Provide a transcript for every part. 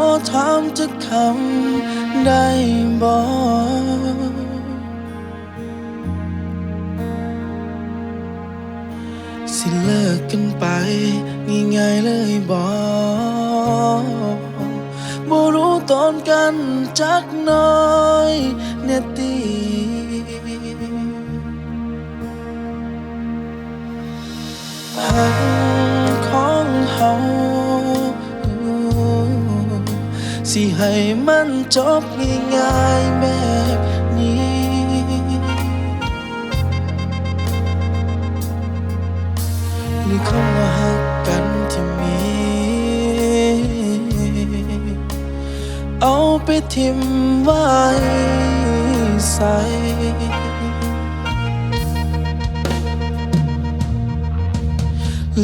อถามจะคำได้บ่สิเลิกกันไป ง่ายๆเลยบ่บ่รู้ตอนกันจักน้อยเนี่ยตีหัก ให้มันจบง่ายๆแบบนี้ หรือคำว่าหักกันที่มี เอาไปทิมไว้ใส่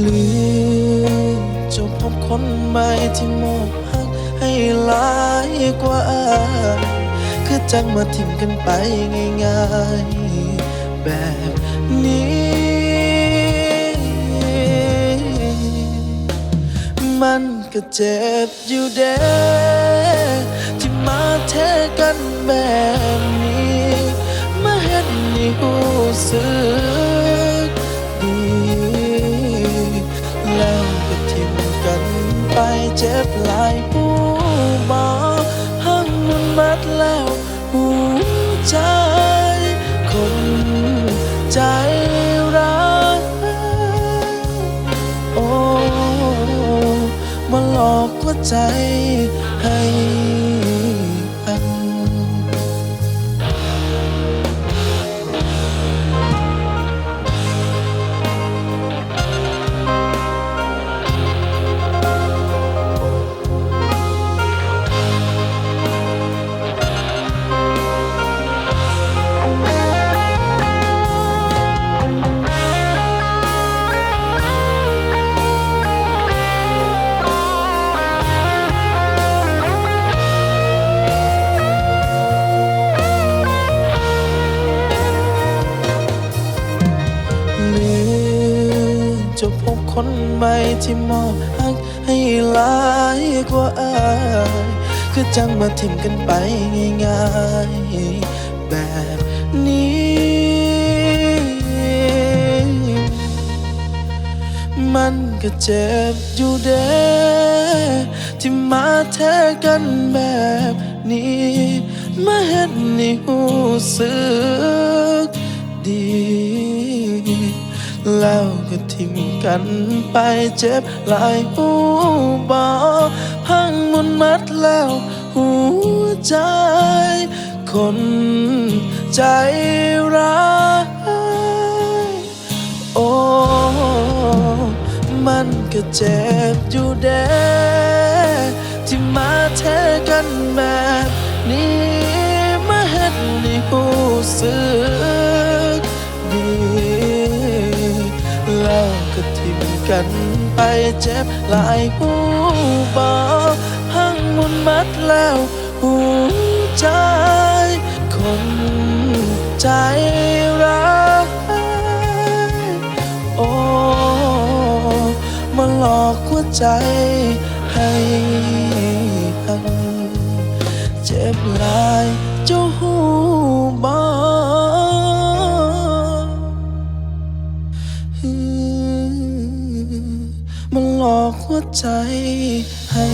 หรือจะพบคนใหม่ที่มอบหัก ให้หลายกว่าอายคือจังมาทิ้งกันไปง่ายๆ แบบนี้ มันก็เจ็บอยู่เด้ที่มาเทกันแบบนี้ มาเห็นนี่รู้สึกดีแล้วก็ทิ้งกันไปเจ็บหลายหู บอหังมันมัดแล้วหัวใจคนใจร้ายโอ้มาหลอกหัวใจ จะพบคนใหม่ที่มอบหักให้หลายกว่าอายคือจังมาทิ้งกันไปง่ายๆแบบนี้ มันก็เจ็บอยู่เด้ที่มาแท้กันแบบนี้ มาเห็นนี่รู้สึกดี แล้วก็ ทิ้งกันไปเจ็บหลายหูบอพังมุนมัดแล้วหัวใจ คนใจร้ายโอ้มันก็เจ็บอยู่เด้ที่มาเทกันแบบนี้มาเห็นในี่รู้สึก กันไปเจ็บหลายหูบอพังมุนมัดแล้วหัวใจคนใจร้ายโอ้มาหลอกหัวใจให้หักเจ็บหลายเจ้าหูบอ มาหลอกหัวใจให้